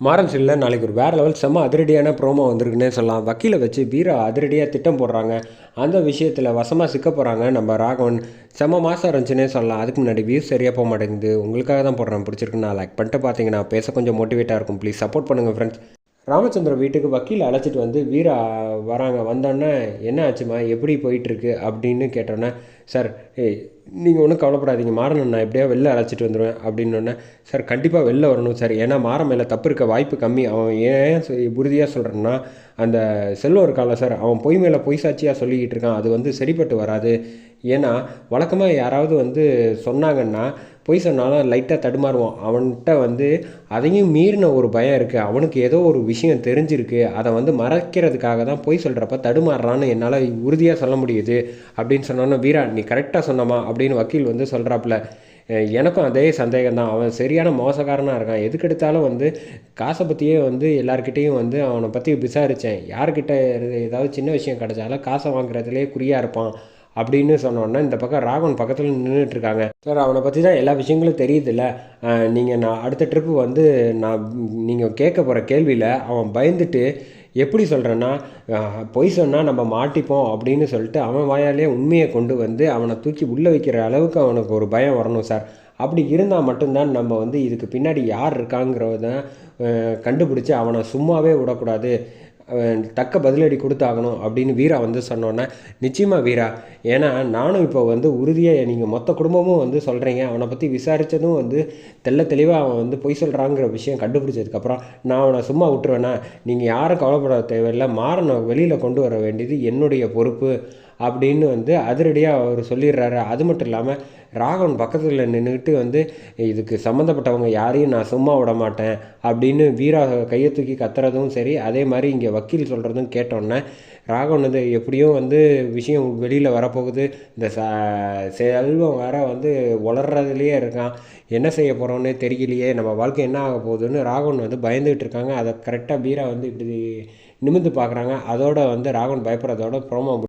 மாறன் சில்ல நாளைக்கு ஒரு வேறு லெவல் செம்ம அதிரடியான ப்ரோமோ வந்திருக்குன்னே சொல்லலாம். வக்கீலை வச்சு வீரா அதிரடியாக திட்டம் போடுறாங்க. அந்த விஷயத்தில் வசமாக சிக்க போகிறாங்க நம்ம ராகவன். செம்ம மாதம் இருந்துச்சுன்னே சொல்லலாம். அதுக்கு முன்னாடி வியூஸ் சரியாக போக மாட்டேங்குது. உங்களுக்காக தான் போடுறேன். பிடிச்சிருக்குன்னு லைக் பண்ணிட்டு பார்த்தீங்கன்னா பேச கொஞ்சம் மோட்டிவேட்டாக இருக்கும். ப்ளீஸ் சப்போர்ட் பண்ணுங்கள் ஃப்ரெண்ட்ஸ் ராமச்சந்திர வீட்டுக்கு வக்கீல் அழைச்சிட்டு வந்து வீரா வராங்க. வந்தோடனே என்ன ஆச்சுமா? எப்படி போயிட்டுருக்கு அப்படின்னு கேட்டோன்னே சார் நீங்கள் ஒன்றும் கவலைப்படாதீங்க. மாறணும் நான் எப்படியா வெளில அழைச்சிட்டு வந்துடுவேன் அப்படின்னோடனே சார் கண்டிப்பாக வெளில வரணும் சார். ஏன்னா மாற மேலே தப்பு இருக்க வாய்ப்பு கம்மி. அவன் ஏன் உறுதியாக சொல்கிறேன்னா அந்த செல்வம் இருக்கால சார் அவன் பொய் மேலே பொய் சாட்சியாக சொல்லிக்கிட்டு இருக்கான். அது வந்து சரிப்பட்டு வராது. ஏன்னா வழக்கமாக யாராவது வந்து சொன்னாங்கன்னா பொய் சொன்னாலும் லைட்டாக தடுமாறுவான் அவன்கிட்ட வந்து அதையும் மீறின ஒரு பயம் இருக்குது அவனுக்கு ஏதோ ஒரு விஷயம் தெரிஞ்சிருக்கு. அதை வந்து மறைக்கிறதுக்காக தான் பொய் சொல்கிறப்ப தடுமாறுறான்னு என்னால் உறுதியாக சொல்ல முடியுது. அப்படின்னு சொன்னோன்னே வீரா நீ கரெக்டாக சொன்னமா அப்படின்னு வக்கீல் வந்து சொல்கிறாப்புல எனக்கும் அதே சந்தேகம் தான் அவன் சரியான மோசக்காரனாக இருக்கான். எதுக்கெடுத்தாலும் வந்து காசை பற்றியே வந்து எல்லாருக்கிட்டேயும் வந்து அவனை பற்றி விசாரித்தேன் யார்கிட்ட ஏதாவது சின்ன விஷயம் கிடைச்சாலும் காசை வாங்குறதுலேயே குறியாக இருப்பான் அப்படின்னு சொன்னோன்னா இந்த பக்கம் ராகவன் பக்கத்தில் நின்றுட்டு இருக்காங்க. சார் அவனை பற்றி தான் எல்லா விஷயங்களும் தெரியுதுல்ல. நீங்கள் நான் அடுத்த ட்ரிப்பு வந்து நான் நீங்கள் கேட்க போகிற கேள்வியில் அவன் பயந்துட்டு எப்படி சொல்கிறேன்னா பொய் சொன்னால் நம்ம மாட்டிப்போம் அப்படின்னு சொல்லிட்டு அவன் வாயாலே உண்மையை கொண்டு வந்து அவனை தூக்கி உள்ளே வைக்கிற அளவுக்கு அவனுக்கு ஒரு பயம் வரணும் சார். அப்படி இருந்தால் மட்டும்தான் நம்ம வந்து இதுக்கு பின்னாடி யார் இருக்காங்கிறத கண்டுபிடிச்சி அவனை சும்மாவே விடக்கூடாது. தக்க பதிலடி கொடுத்தாகணும் அப்படின்னு வீரா வந்து சொன்னோன்னே நிச்சயமாக வீரா. ஏன்னா நானும் இப்போ வந்து உறுதியாக நீங்கள் மொத்த குடும்பமும் வந்து சொல்கிறீங்க அவனை பற்றி விசாரித்ததும் வந்து தெல்ல தெளிவாக அவன் வந்து பொய் சொல்கிறாங்கிற விஷயம் கண்டுபிடிச்சதுக்கப்புறம் நான் அவனை சும்மா விட்டுருவேனா? நீங்கள் யாரும் கவலைப்பட தேவையில்லை. மாறனை வெளியில் கொண்டு வர வேண்டியது என்னுடைய பொறுப்பு. அப்படின்னு வந்து அதிரடியாக அவர் சொல்லிடுறாரு. அது மட்டும் இல்லாமல் ராகவன் பக்கத்தில் நின்றுக்கிட்டு வந்து இதுக்கு சம்மந்தப்பட்டவங்க யாரையும் நான் சும்மா விட மாட்டேன் அப்படின்னு வீரா கையை தூக்கி கத்துறதும் சரி அதே மாதிரி இங்கே வக்கீல் சொல்கிறதும் கேட்டோன்னே ராகவன் வந்து எப்படியும் வந்து விஷயம் வெளியில் வரப்போகுது. இந்த ச செல்வம் வேற வந்து வளர்றதுலேயே இருக்கான். என்ன செய்ய போகிறோன்னு தெரியலையே. நம்ம வாழ்க்கை என்ன ஆக போகுதுன்னு ராகவன் வந்து பயந்துகிட்டு இருக்காங்க. அதை கரெக்டாக வீரா வந்து இப்படி நிமிர்ந்து பார்க்குறாங்க அதோட வந்து ராகவன் பயப்படுறதோட ப்ரோமோ